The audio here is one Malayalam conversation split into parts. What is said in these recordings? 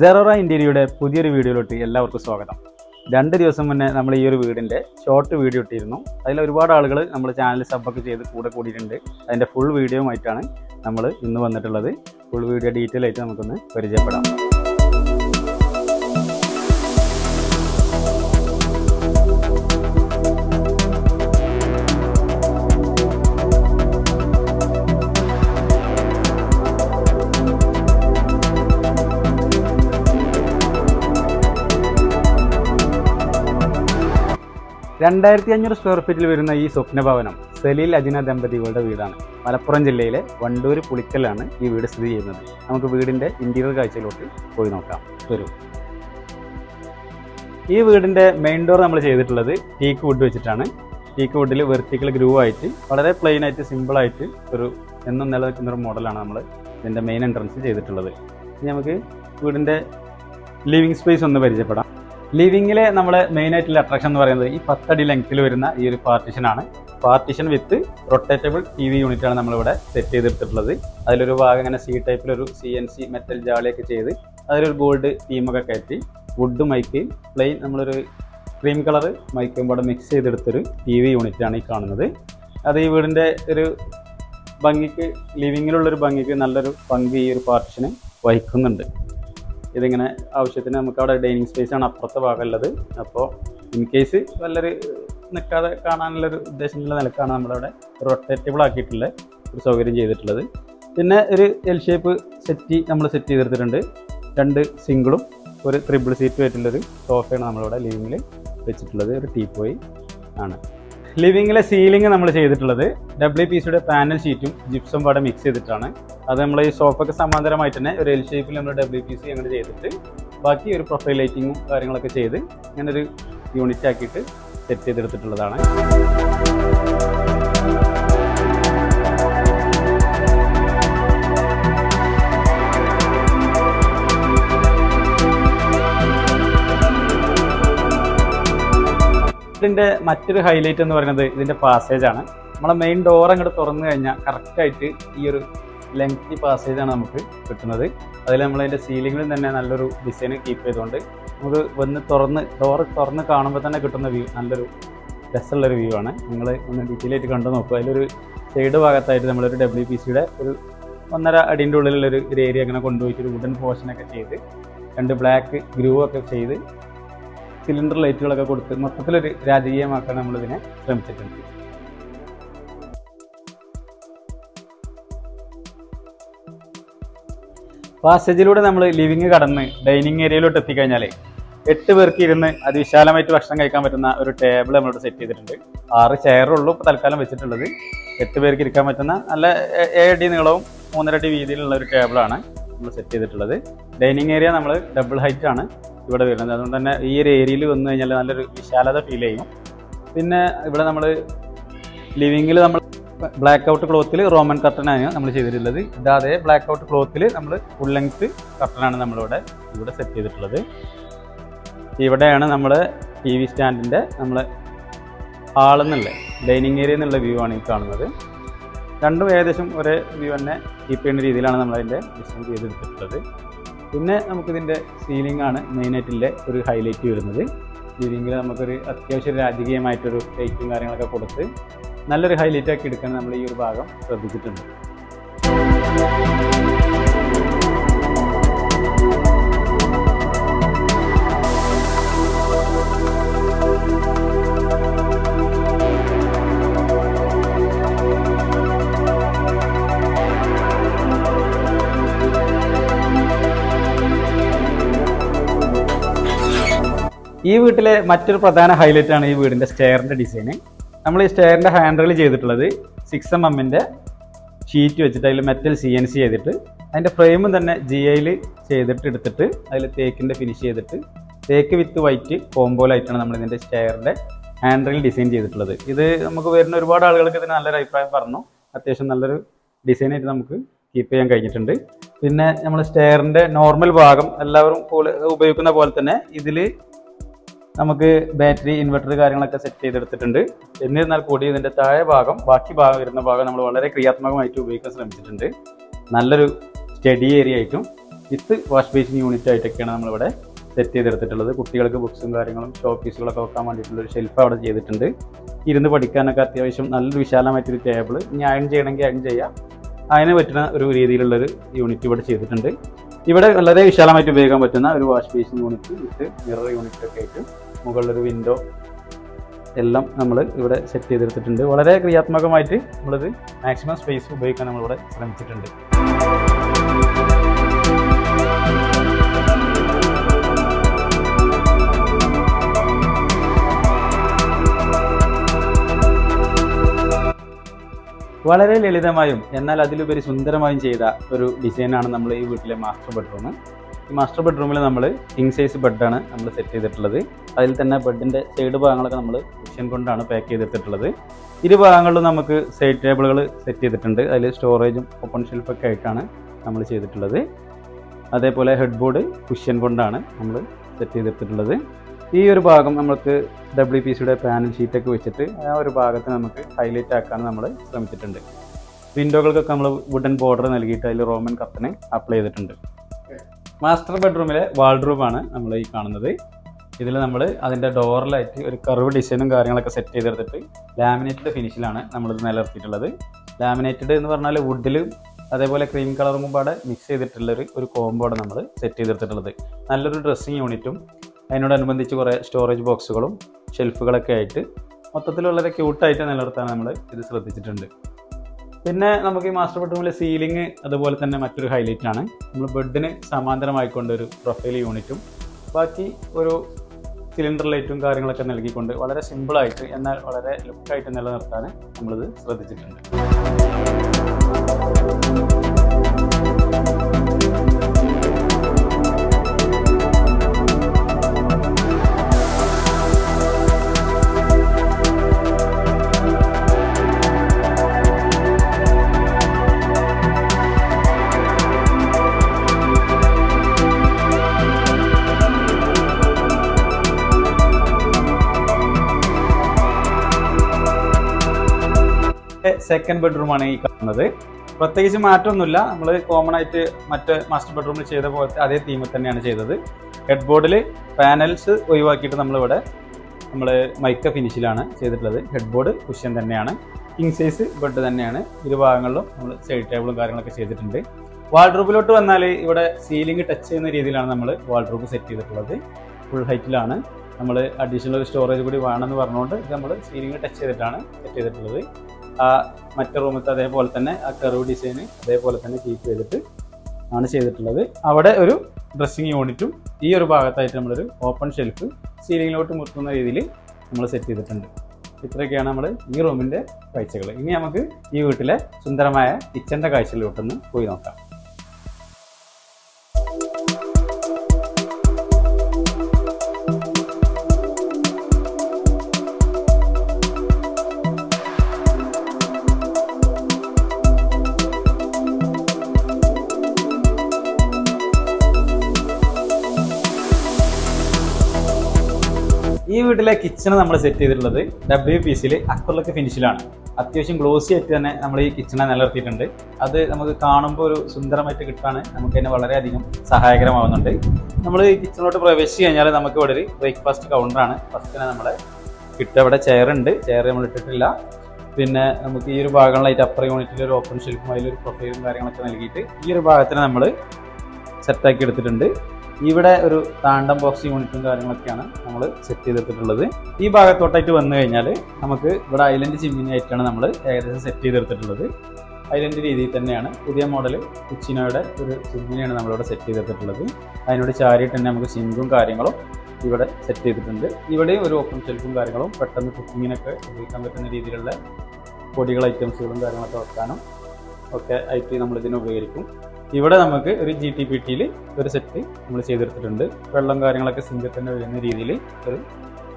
സെറോറ ഇന്റീരിയയുടെ പുതിയൊരു വീഡിയോയിലോട്ട് എല്ലാവർക്കും സ്വാഗതം. രണ്ട് ദിവസം മുന്നേ നമ്മൾ ഈ ഒരു വീടിന്റെ ഷോർട്ട് വീഡിയോ ഇട്ടിരുന്നു. അതിൽ ഒരുപാട് ആളുകൾ നമ്മൾ ചാനൽ സബ്ബൊക്കെ ചെയ്ത് കൂടെ കൂടിയിട്ടുണ്ട്. അതിന്റെ ഫുൾ വീഡിയോ ആയിട്ടാണ് നമ്മൾ ഇന്ന് വന്നിട്ടുള്ളത്. ഫുൾ വീഡിയോ ഡീറ്റെയിൽ ആയിട്ട് നമുക്കൊന്ന് പരിചയപ്പെടാം. രണ്ടായിരത്തി അഞ്ഞൂറ് സ്ക്വയർ ഫീറ്റിൽ വരുന്ന ഈ സ്വപ്നഭവനം സലീൽ അജിന ദമ്പതികളുടെ വീടാണ്. മലപ്പുറം ജില്ലയിലെ വണ്ടൂർ പുളിക്കലാണ് ഈ വീട് സ്ഥിതി ചെയ്യുന്നത്. നമുക്ക് വീടിന്റെ ഇന്റീരിയർ കാഴ്ചയിലോട്ട് പോയി നോക്കാം. വരൂ. ഈ വീടിന്റെ മെയിൻ ഡോർ നമ്മൾ ചെയ്തിട്ടുള്ളത് ടീക്ക് വുഡ് വെച്ചിട്ടാണ്. ടീക്ക് വുഡിൽ വെർട്ടിക്കൽ ഗ്രൂവ് ആയിട്ട് വളരെ പ്ലെയിൻ ആയിട്ട് സിമ്പിൾ ആയിട്ട് ഒരു എന്നും നിലനിൽക്കുന്ന ഒരു മോഡലാണ് നമ്മൾ ഇതിന്റെ മെയിൻ എൻട്രൻസ് ചെയ്തിട്ടുള്ളത്. ഇനി നമുക്ക് വീടിന്റെ ലിവിങ് സ്പേസ് ഒന്ന് പരിചയപ്പെടാം. ലിവിങ്ങിലെ നമ്മൾ മെയിൻ ആയിട്ടുള്ള അട്രാക്ഷൻ എന്ന് പറയുന്നത് ഈ പത്തടി ലെങ്ത്തിൽ വരുന്ന ഈ ഒരു പാർട്ടിഷൻ ആണ്. Partition with rotatable T V unit ആണ് നമ്മളിവിടെ സെറ്റ് ചെയ്തെടുത്തിട്ടുള്ളത്. അതിലൊരു ഭാഗം ഇങ്ങനെ സി ടൈപ്പിലൊരു സി എൻ സി മെറ്റൽ ജാളിയൊക്കെ ചെയ്ത് അതിലൊരു ഗോൾഡ് തീമൊക്കെ കയറ്റി വുഡ് മൈക്ക് പ്ലെയിൻ നമ്മളൊരു ക്രീം കളർ മൈക്കും കൂടെ മിക്സ് ചെയ്തെടുത്തൊരു ടി വി യൂണിറ്റ് ആണ് ഈ കാണുന്നത്. അത് ഈ വീടിന്റെ ഒരു ഭംഗിക്ക് ലിവിങ്ങിലുള്ളൊരു ഭംഗിക്ക് നല്ലൊരു പങ്ക് ഈ ഒരു പാർട്ടിഷന് വഹിക്കുന്നുണ്ട്. ഇതിങ്ങനെ ആവശ്യത്തിന് നമുക്ക് അവിടെ ഡൈനിങ് സ്പേസ് ആണ് അപ്പുറത്തെ ഭാഗമുള്ളത്. അപ്പോൾ ഇൻ കേസ് വല്ലൊരു നിൽക്കാതെ കാണാനുള്ളൊരു ഉദ്ദേശമുള്ള നിലക്കാണ് നമ്മളവിടെ റൊട്ടേറ്റബിൾ ആക്കിയിട്ടുള്ള ഒരു സൗകര്യം ചെയ്തിട്ടുള്ളത്. പിന്നെ ഒരു എൽ ഷേപ്പ് സെറ്റി നമ്മൾ സെറ്റ് ചെയ്തെടുത്തിട്ടുണ്ട്. രണ്ട് സിംഗിളും ഒരു ത്രിബിൾ സീറ്റ് ആയിട്ടുള്ളൊരു സോഫയാണ് നമ്മളിവിടെ ലിവിങ്ങിൽ വെച്ചിട്ടുള്ളത് ഒരു ടീപ്പോയി ആണ്. ലിവിങ്ങിലെ സീലിംഗ് നമ്മൾ ചെയ്തിട്ടുള്ളത് ഡബ്ല്യു പി സിയുടെ പാനൽ ഷീറ്റും ജിപ്സും പാടെ മിക്സ് ചെയ്തിട്ടാണ്. അത് നമ്മൾ ഈ സോഫയ്ക്ക് സമാന്തരമായിട്ട് തന്നെ ഒരു എൽ ഷേപ്പിൽ നമ്മൾ ഡബ്ല്യു പി സി അങ്ങനെ ചെയ്തിട്ട് ബാക്കി ഒരു പ്രൊഫൈൽ ലൈറ്റിങ്ങും കാര്യങ്ങളൊക്കെ ചെയ്ത് ഇങ്ങനെ ഒരു യൂണിറ്റ് ആക്കിയിട്ട് സെറ്റ് ചെയ്തെടുത്തിട്ടുള്ളതാണ്. ഇതിന്റെ മറ്റൊരു ഹൈലൈറ്റ് എന്ന് പറയുന്നത് ഇതിന്റെ പാസേജ് ആണ്. നമ്മളെ മെയിൻ ഡോർ അങ്ങോട്ട് തുറന്നു കഴിഞ്ഞാൽ കറക്റ്റായിട്ട് ഈ ഒരു ലെങ്തി പാസേജ് ആണ് നമുക്ക് കിട്ടുന്നത്. അതിൽ നമ്മളതിന്റെ സീലിങ്ങിൽ തന്നെ നല്ലൊരു ഡിസൈൻ കീപ്പ് ചെയ്തുകൊണ്ട് നമുക്ക് വന്ന് തുറന്ന് ഡോർ തുറന്ന് കാണുമ്പോൾ തന്നെ കിട്ടുന്ന വ്യൂ നല്ലൊരു രസമുള്ളൊരു വ്യൂ ആണ്. നിങ്ങൾ ഒന്ന് ഡീറ്റെയിൽ ആയിട്ട് കണ്ടു നോക്കുക. അതിലൊരു സൈഡ് ഭാഗത്തായിട്ട് നമ്മളൊരു ഡബ്ല്യു പി സിയുടെ ഒരു ഒന്നര അടിന്റെ ഉള്ളിലുള്ളൊരു ഒരു ഏരിയ അങ്ങനെ കൊണ്ടുപോയിട്ട് ഒരു വുഡൻ പോർഷനൊക്കെ ചെയ്ത് രണ്ട് ബ്ലാക്ക് ഗ്രൂ ഒക്കെ ചെയ്ത് സിലിണ്ടർ ലൈറ്റുകളൊക്കെ കൊടുത്ത് മൊത്തത്തിലൊരു രാജകീയമാക്കാൻ നമ്മളിതിനെ ശ്രമിച്ചിട്ടുണ്ട്. പാസേജിലൂടെ നമ്മൾ ലിവിങ് കടന്ന് ഡൈനിങ് ഏരിയയിലോട്ട് എത്തിക്കഴിഞ്ഞാൽ എട്ട് പേർക്ക് ഇരുന്ന് അതിവിശാലമായിട്ട് ഭക്ഷണം കഴിക്കാൻ പറ്റുന്ന ഒരു ടേബിൾ നമ്മളോട് സെറ്റ് ചെയ്തിട്ടുണ്ട്. ആറ് ചെയറുള്ളൂ ഇപ്പോൾ തൽക്കാലം വെച്ചിട്ടുള്ളത് എട്ട് പേർക്ക് ഇരിക്കാൻ പറ്റുന്ന നല്ല ഏഴ് അടി നീളവും മൂന്നര അടി വീതിയിലുള്ള ഒരു ടേബിളാണ് നമ്മൾ സെറ്റ് ചെയ്തിട്ടുള്ളത്. ഡൈനിങ് ഏരിയ നമ്മൾ ഡബിൾ ഹൈറ്റ് ആണ്. ഇവിടെ വരുന്നത്. അതുകൊണ്ട് തന്നെ ഈ ഒരു ഏരിയയിൽ വന്നു കഴിഞ്ഞാൽ നല്ലൊരു വിശാലത ഫീൽ ചെയ്യും. പിന്നെ ഇവിടെ നമ്മൾ ലിവിങ്ങിൽ നമ്മൾ ബ്ലാക്ക് ഔട്ട് ക്ലോത്തിൽ റോമൻ കർട്ടനാണ് നമ്മൾ ചെയ്തിട്ടുള്ളത്. ഇതാതെ ബ്ലാക്ക് ഔട്ട് ക്ലോത്തിൽ നമ്മൾ ഫുൾ ലെങ്ത് കർട്ടനാണ് നമ്മളിവിടെ ഇവിടെ സെറ്റ് ചെയ്തിട്ടുള്ളത്. ഇവിടെയാണ് നമ്മൾ ടി വി സ്റ്റാൻഡിന്റെ നമ്മൾ ഹാളെന്നുള്ള ഡൈനിങ് ഏരിയ എന്നുള്ള വ്യൂ ആണ് ഈ കാണുന്നത്. രണ്ടും ഏകദേശം ഒരേ വ്യൂ തന്നെ കീപ്പ് ചെയ്യുന്ന രീതിയിലാണ് നമ്മളതിന്റെ ഡിസൈൻ ചെയ്തെടുത്തിട്ടുള്ളത്. പിന്നെ നമുക്കിതിന്റെ സീലിംഗ് ആണ് മെയിനായിട്ടുള്ള ഒരു ഹൈലൈറ്റ് വരുന്നത്. സീലിംഗിൽ നമുക്കൊരു അത്യാവശ്യം രാജകീയമായിട്ടൊരു ലൈറ്റും കാര്യങ്ങളൊക്കെ കൊടുത്ത് നല്ലൊരു ഹൈലൈറ്റ് ആക്കി എടുക്കാൻ നമ്മൾ ഈ ഒരു ഭാഗം ശ്രദ്ധിച്ചിട്ടുണ്ട്. ഈ വീട്ടിലെ മറ്റൊരു പ്രധാന ഹൈലൈറ്റ് ആണ് ഈ വീടിന്റെ സ്റ്റെയറിന്റെ ഡിസൈന് നമ്മൾ ഈ സ്റ്റെയറിന്റെ ഹാൻഡിൽ ചെയ്തിട്ടുള്ളത് സിക്സ് എം എമ്മിന്റെ ഷീറ്റ് വെച്ചിട്ട് അതിൽ മെറ്റൽ സി എൻ സി ചെയ്തിട്ട് അതിന്റെ ഫ്രെയിമും തന്നെ ജി ഐയിൽ ചെയ്തിട്ട് എടുത്തിട്ട് അതിൽ തേക്കിന്റെ ഫിനിഷ് ചെയ്തിട്ട് തേക്ക് വിത്ത് വൈറ്റ് കോംബോലായിട്ടാണ് നമ്മൾ ഇതിന്റെ സ്റ്റെയറിന്റെ ഹാൻഡിൽ ഡിസൈൻ ചെയ്തിട്ടുള്ളത്. ഇത് നമുക്ക് വരുന്ന ഒരുപാട് ആളുകൾക്ക് ഇതിന് നല്ലൊരു അഭിപ്രായം പറഞ്ഞു. അത്യാവശ്യം നല്ലൊരു ഡിസൈനായിട്ട് നമുക്ക് കീപ്പ് ചെയ്യാൻ കഴിഞ്ഞിട്ടുണ്ട്. പിന്നെ നമ്മൾ സ്റ്റെയറിന്റെ നോർമൽ ഭാഗം എല്ലാവരും ഉപയോഗിക്കുന്ന പോലെ തന്നെ ഇതിൽ നമുക്ക് ബാറ്ററി ഇൻവെർട്ടർ കാര്യങ്ങളൊക്കെ സെറ്റ് ചെയ്തെടുത്തിട്ടുണ്ട്. എന്നിരുന്നാൽ കൂടി ഇതിന്റെ താഴെ ഭാഗം ബാക്കി ഭാഗം വരുന്ന ഭാഗം നമ്മൾ വളരെ ക്രിയാത്മകമായിട്ട് ഉപയോഗിക്കാൻ ശ്രമിച്ചിട്ടുണ്ട്. നല്ലൊരു സ്റ്റഡി ഏരിയ ആയിട്ടും വിത്ത് വാഷ് ബേസിൻ യൂണിറ്റ് ആയിട്ടൊക്കെയാണ് നമ്മളിവിടെ സെറ്റ് ചെയ്തെടുത്തിട്ടുള്ളത്. കുട്ടികൾക്ക് ബുക്സും കാര്യങ്ങളും ഷോ പീസുകളൊക്കെ വെക്കാൻ വേണ്ടിയിട്ടുള്ള ഒരു ഷെൽഫ് അവിടെ ചെയ്തിട്ടുണ്ട്. ഇരുന്ന് പഠിക്കാനൊക്കെ അത്യാവശ്യം നല്ലൊരു വിശാലമായിട്ടൊരു ടേബിൾ ഇനി അയൺ ചെയ്യണമെങ്കിൽ അയൺ ചെയ്യാം. അതിന് പറ്റുന്ന ഒരു രീതിയിലുള്ളൊരു യൂണിറ്റ് ഇവിടെ ചെയ്തിട്ടുണ്ട്. ഇവിടെ വളരെ വിശാലമായിട്ട് ഉപയോഗിക്കാൻ പറ്റുന്ന ഒരു wash basin unit with mirror unit ഒക്കെ ആയിട്ട് മുകളിലൊരു വിൻഡോ എല്ലാം നമ്മൾ ഇവിടെ സെറ്റ് ചെയ്തെടുത്തിട്ടുണ്ട്. വളരെ ക്രിയാത്മകമായിട്ട് നമ്മളിത് മാക്സിമം സ്പേസ് ഉപയോഗിക്കാൻ നമ്മളിവിടെ ശ്രമിച്ചിട്ടുണ്ട്. വളരെ ലളിതമായും എന്നാൽ അതിലുപരി സുന്ദരമായും ചെയ്ത ഒരു ഡിസൈനാണ് നമ്മൾ ഈ വീട്ടിലെ മാസ്റ്റർ ബെഡ്റൂം ഈ മാസ്റ്റർ ബെഡ്റൂമിൽ നമ്മൾ കിങ് സൈസ് ബെഡാണ് നമ്മൾ സെറ്റ് ചെയ്തിട്ടുള്ളത്. അതിൽ തന്നെ ബെഡിന്റെ സൈഡ് ഭാഗങ്ങളൊക്കെ നമ്മൾ കുഷ്യൻ കൊണ്ടാണ് പാക്ക് ചെയ്തിട്ടുള്ളത് ഇരു ഭാഗങ്ങളിലും നമുക്ക് സൈഡ് ടേബിളുകൾ സെറ്റ് ചെയ്തിട്ടുണ്ട്. അതിൽ സ്റ്റോറേജും ഓപ്പൺ ഷെൽഫൊക്കെ ആയിട്ടാണ് നമ്മൾ ചെയ്തിട്ടുള്ളത്. അതേപോലെ ഹെഡ് ബോർഡ് കുഷ്യൻ കൊണ്ടാണ് നമ്മൾ സെറ്റ് ചെയ്തിട്ടുള്ളത് ഈ ഒരു ഭാഗം നമ്മൾക്ക് ഡബ്ല്യു പി സിയുടെ പാനൽ ഷീറ്റൊക്കെ വെച്ചിട്ട് ആ ഒരു ഭാഗത്ത് നമുക്ക് ഹൈലൈറ്റ് ആക്കാൻ നമ്മൾ ശ്രമിച്ചിട്ടുണ്ട്. വിൻഡോകൾക്കൊക്കെ നമ്മൾ വുഡൻ ബോർഡർ നൽകിയിട്ട് അതിൽ റോമൻ കത്തന് അപ്ലൈ ചെയ്തിട്ടുണ്ട്. മാസ്റ്റർ ബെഡ്റൂമിലെ വാൾഡ്രൂമാണ് നമ്മൾ ഈ കാണുന്നത്. ഇതിൽ നമ്മൾ അതിന്റെ ഡോറിലായിട്ട് ഒരു കർവ് ഡിസൈനും കാര്യങ്ങളൊക്കെ സെറ്റ് ചെയ്തെടുത്തിട്ട് ലാമിനേറ്റഡ് ഫിനിഷിലാണ് നമ്മളിത് നിലനിർത്തിയിട്ടുള്ളത്. ലാമിനേറ്റഡ് എന്ന് പറഞ്ഞാൽ വുഡിലും അതേപോലെ ക്രീം കളറും കൂടെ മിക്സ് ചെയ്തിട്ടുള്ളൊരു ഒരു കോമ്പോടെ നമ്മൾ സെറ്റ് ചെയ്തെടുത്തിട്ടുള്ളത്. നല്ലൊരു ഡ്രസ്സിങ് യൂണിറ്റും അതിനോടനുബന്ധിച്ച് കുറേ സ്റ്റോറേജ് ബോക്സുകളും ഷെൽഫുകളൊക്കെ ആയിട്ട് മൊത്തത്തിൽ വളരെ ക്യൂട്ടായിട്ട് നിലനിർത്താൻ നമ്മൾ ഇത് ശ്രദ്ധിച്ചിട്ടുണ്ട്. പിന്നെ നമുക്ക് ഈ മാസ്റ്റർ ബെഡ്റൂമിലെ സീലിംഗ് അതുപോലെ തന്നെ മറ്റൊരു ഹൈലൈറ്റ് ആണ്. നമ്മൾ ബെഡിന് സമാന്തരമായിക്കൊണ്ട് ഒരു പ്രൊഫൈൽ യൂണിറ്റും ബാക്കി ഒരു സിലിണ്ടർ ലൈറ്റും കാര്യങ്ങളൊക്കെ നൽകിക്കൊണ്ട് വളരെ സിമ്പിളായിട്ട് എന്നാൽ വളരെ ലുക്കായിട്ട് നിലനിർത്താൻ നമ്മളിത് ശ്രദ്ധിച്ചിട്ടുണ്ട്. സെക്കൻഡ് ബെഡ്റൂം ആണ് ഈ കാണുന്നത്. പ്രത്യേകിച്ച് മാറ്റമൊന്നുമില്ല. നമ്മൾ കോമൺ ആയിട്ട് മറ്റ് മാസ്റ്റർ ബെഡ്റൂമിൽ ചെയ്ത പോലത്തെ അതേ തീമിൽ തന്നെയാണ് ചെയ്തത്. ഹെഡ് ബോർഡിൽ പാനൽസ് ഒഴിവാക്കിയിട്ട് നമ്മളിവിടെ നമ്മൾ മൈക്ക ഫിനിഷിലാണ് ചെയ്തിട്ടുള്ളത്. ഹെഡ് ബോർഡ് കുഷ്യൻ തന്നെയാണ്. കിങ് സൈസ് ബെഡ് തന്നെയാണ്. ഇരു ഭാഗങ്ങളിലും നമ്മൾ സൈഡ് ടേബിളും കാര്യങ്ങളൊക്കെ ചെയ്തിട്ടുണ്ട്. വാൾഡ്രോബിലോട്ട് വന്നാൽ ഇവിടെ സീലിംഗ് ടച്ച് ചെയ്യുന്ന രീതിയിലാണ് നമ്മൾ വാൾഡ്രോബ് സെറ്റ് ചെയ്തിട്ടുള്ളത്. ഫുൾ ഹൈറ്റിലാണ് നമ്മൾ അഡീഷണൽ ഒരു സ്റ്റോറേജ് കൂടി വേണമെന്ന് പറഞ്ഞുകൊണ്ട് ഇത് നമ്മൾ സീലിംഗ് ടച്ച് ചെയ്തിട്ടാണ് സെറ്റ് ചെയ്തിട്ടുള്ളത്. ആ മറ്റേ റൂമത്തെ അതേപോലെ തന്നെ ആ കർവ് ഡിസൈൻ അതേപോലെ തന്നെ കീപ്പ് ചെയ്തിട്ട് ആണ് ചെയ്തിട്ടുള്ളത്. അവിടെ ഒരു ഡ്രസ്സിങ് യൂണിറ്റും ഈ ഒരു ഭാഗത്തായിട്ട് നമ്മളൊരു ഓപ്പൺ ഷെൽഫ് സീലിങ്ങിലോട്ട് മുത്തുന്ന രീതിയിൽ നമ്മൾ സെറ്റ് ചെയ്തിട്ടുണ്ട്. ഇത്രയൊക്കെയാണ് നമ്മൾ ഈ റൂമിന്റെ കാഴ്ചകൾ ഇനി നമുക്ക് ഈ വീട്ടിലെ സുന്ദരമായ കിച്ചന്റെ കാഴ്ചകളിലോട്ടൊന്ന് പോയി നോക്കാം. ഈ വീട്ടിലെ കിച്ചൺ നമ്മൾ സെറ്റ് ചെയ്തിട്ടുള്ളത്. ഡബ്ല്യു പി സിയിൽ അക്രലിക് ഫിനിഷിലാണ് അത്യാവശ്യം ഗ്ലോസി ആയിട്ട് തന്നെ നമ്മൾ ഈ കിച്ചണെ നിലനിർത്തിയിട്ടുണ്ട്. അത് നമുക്ക് കാണുമ്പോൾ ഒരു സുന്ദരമായിട്ട് കിട്ടാൻ നമുക്ക് തന്നെ വളരെയധികം സഹായകരമാവുന്നുണ്ട്. നമ്മൾ ഈ കിച്ചണിലോട്ട് പ്രവേശിച്ച് കഴിഞ്ഞാൽ നമുക്ക് ഇവിടെ ഒരു ബ്രേക്ക്ഫാസ്റ്റ് കൗണ്ടറാണ് ഫസ്റ്റ് തന്നെ നമ്മളെ കിട്ടുക. ഇവിടെ ചെയർ ഉണ്ട്. ചെയർ നമ്മൾ ഇട്ടിട്ടില്ല. പിന്നെ നമുക്ക് ഈ ഒരു ഭാഗങ്ങളിലായിട്ട് അപ്പർ യൂണിറ്റിൽ ഒരു ഓപ്പൺ ഷെൽഫും അതിലൊരു പ്രൊഫൈലും കാര്യങ്ങളൊക്കെ നൽകിയിട്ട് ഈ ഒരു ഭാഗത്തിന് നമ്മൾ സെറ്റാക്കി എടുത്തിട്ടുണ്ട്. ഇവിടെ ഒരു താണ്ടം ബോക്സ് യൂണിറ്റും കാര്യങ്ങളൊക്കെയാണ് നമ്മൾ സെറ്റ് ചെയ്തെടുത്തിട്ടുള്ളത്. ഈ ഭാഗത്തോട്ടായിട്ട് വന്നു കഴിഞ്ഞാൽ നമുക്ക് ഇവിടെ ഐലൻഡ് ചിമ്മിനി ആയിട്ടാണ് നമ്മൾ ഏകദേശം സെറ്റ് ചെയ്തെടുത്തിട്ടുള്ളത്. ഐലൻഡ് രീതിയിൽ തന്നെയാണ് പുതിയ മോഡൽ കുച്ചിനോയുടെ ഒരു ചിമ്മിനിയാണ് നമ്മളിവിടെ സെറ്റ് ചെയ്തെടുത്തിട്ടുള്ളത്. അതിനോട് ചാരിയിട്ട് തന്നെ നമുക്ക് സിങ്കും കാര്യങ്ങളും ഇവിടെ സെറ്റ് ചെയ്തിട്ടുണ്ട്. ഇവിടെയും ഒരു ഓപ്പൺ ഷെൽഫും കാര്യങ്ങളും പെട്ടെന്ന് കുക്കിങ്ങിനൊക്കെ ഉപയോഗിക്കാൻ പറ്റുന്ന രീതിയിലുള്ള പൊടികൾ ഐറ്റംസുകളും കാര്യങ്ങളൊക്കെ വെക്കാനും ഒക്കെ ആയിട്ട് നമ്മൾ ഇതിനെ ഉപകരിക്കും. ഇവിടെ നമുക്ക് ഒരു ജി ടി പി ടിയിൽ ഒരു സെറ്റ് നമ്മൾ ചെയ്തെടുത്തിട്ടുണ്ട്. വെള്ളം കാര്യങ്ങളൊക്കെ സിങ്കിൽ തന്നെ വരുന്ന രീതിയിൽ ഒരു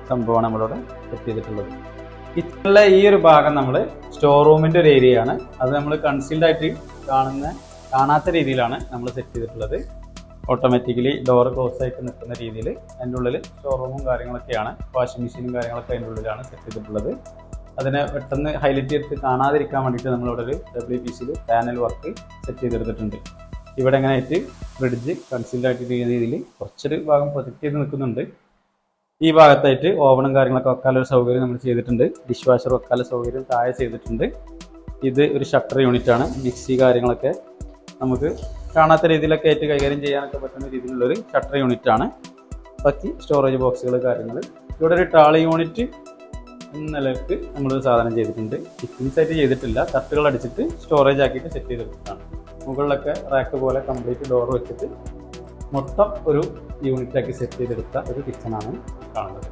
സംഭവമാണ് നമ്മളിവിടെ സെറ്റ് ചെയ്തിട്ടുള്ളത്. കിച്ചണിലെ ഈ ഒരു ഭാഗം നമ്മൾ സ്റ്റോർ റൂമിന്റെ ഒരു ഏരിയ ആണ്. അത് നമ്മൾ കൺസീൽഡ് ആയിട്ട് കാണുന്ന കാണാത്ത രീതിയിലാണ് നമ്മൾ സെറ്റ് ചെയ്തിട്ടുള്ളത്. ഓട്ടോമാറ്റിക്കലി ഡോർ ക്ലോസ് ആയിട്ട് നിൽക്കുന്ന രീതിയിൽ അതിന്റെ ഉള്ളിൽ സ്റ്റോർ റൂമും കാര്യങ്ങളൊക്കെയാണ്. വാഷിംഗ് മെഷീനും കാര്യങ്ങളൊക്കെ അതിന്റെ ഉള്ളിലാണ് സെറ്റ് ചെയ്തിട്ടുള്ളത്. അതിനെ പെട്ടെന്ന് ഹൈലൈറ്റ് ചെയ്ത് കാണാതിരിക്കാൻ വേണ്ടിയിട്ട് നമ്മളിവിടെ ഒരു ഡബ്ല്യു പി സിയിൽ പാനൽ വർക്ക് സെറ്റ് ചെയ്തെടുത്തിട്ടുണ്ട്. ഇവിടെ എങ്ങനെ ആയിട്ട് ഫ്രിഡ്ജ് കൺസീൽഡ് ആയിട്ട് രീതിയിൽ കുറച്ചൊരു ഭാഗം പ്രൊജക്റ്റ് ചെയ്ത് നിൽക്കുന്നുണ്ട്. ഈ ഭാഗത്തായിട്ട് ഓവണും കാര്യങ്ങളൊക്കെ വെക്കാനുള്ള സൗകര്യം നമ്മൾ ചെയ്തിട്ടുണ്ട്. ഡിഷ് വാഷർ വെക്കാനുള്ള സൗകര്യം താഴെ ചെയ്തിട്ടുണ്ട്. ഇത് ഒരു ഷട്ടർ യൂണിറ്റ് ആണ്. മിക്സി കാര്യങ്ങളൊക്കെ നമുക്ക് കാണാത്ത രീതിയിലൊക്കെ ആയിട്ട് കൈകാര്യം ചെയ്യാനൊക്കെ പറ്റുന്ന രീതിയിലുള്ളൊരു ഷട്ടർ യൂണിറ്റ് ആണ്. ബാക്കി സ്റ്റോറേജ് ബോക്സുകൾ കാര്യങ്ങൾ ഇവിടെ ഒരു ടാളി യൂണിറ്റ് നിലയ്ക്ക് നമ്മൾ സാധനം ചെയ്തിട്ടുണ്ട്. കിച്ചൺ സെറ്റ് ചെയ്തിട്ടില്ല. തട്ടുകൾ അടിച്ചിട്ട് സ്റ്റോറേജ് ആക്കിയിട്ട് സെറ്റ് ചെയ്തെടുത്തിട്ടാണ്. മുകളിലൊക്കെ റാക്ക് പോലെ കംപ്ലീറ്റ് ഡോർ വെച്ചിട്ട് മൊത്തം ഒരു യൂണിറ്റ് ആക്കി സെറ്റ് ചെയ്തെടുത്ത ഒരു കിച്ചണാണ് കാണുന്നത്.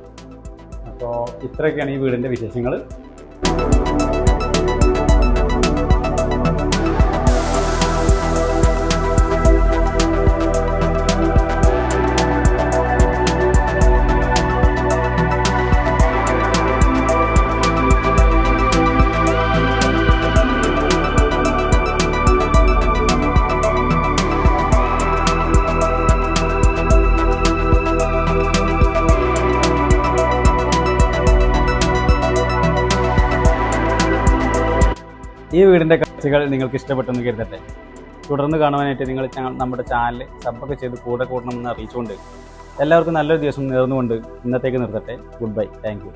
അപ്പോൾ ഇത്രയൊക്കെയാണ് ഈ വീടിന്റെ വിശേഷങ്ങൾ ഈ വീടിന്റെ കാഴ്ചകൾ നിങ്ങൾക്ക് ഇഷ്ടപ്പെട്ടെന്ന് കരുതട്ടെ. തുടർന്ന് കാണുവാനായിട്ട് നിങ്ങൾ നമ്മുടെ ചാനൽ സബ്ബൊക്കെ ചെയ്ത് കൂടെ കൂടണമെന്ന് അറിയിച്ചുകൊണ്ട് എല്ലാവർക്കും നല്ലൊരു ദിവസം നേർന്നുകൊണ്ട് ഇന്നത്തേക്ക് നിർത്തട്ടെ. Good bye thank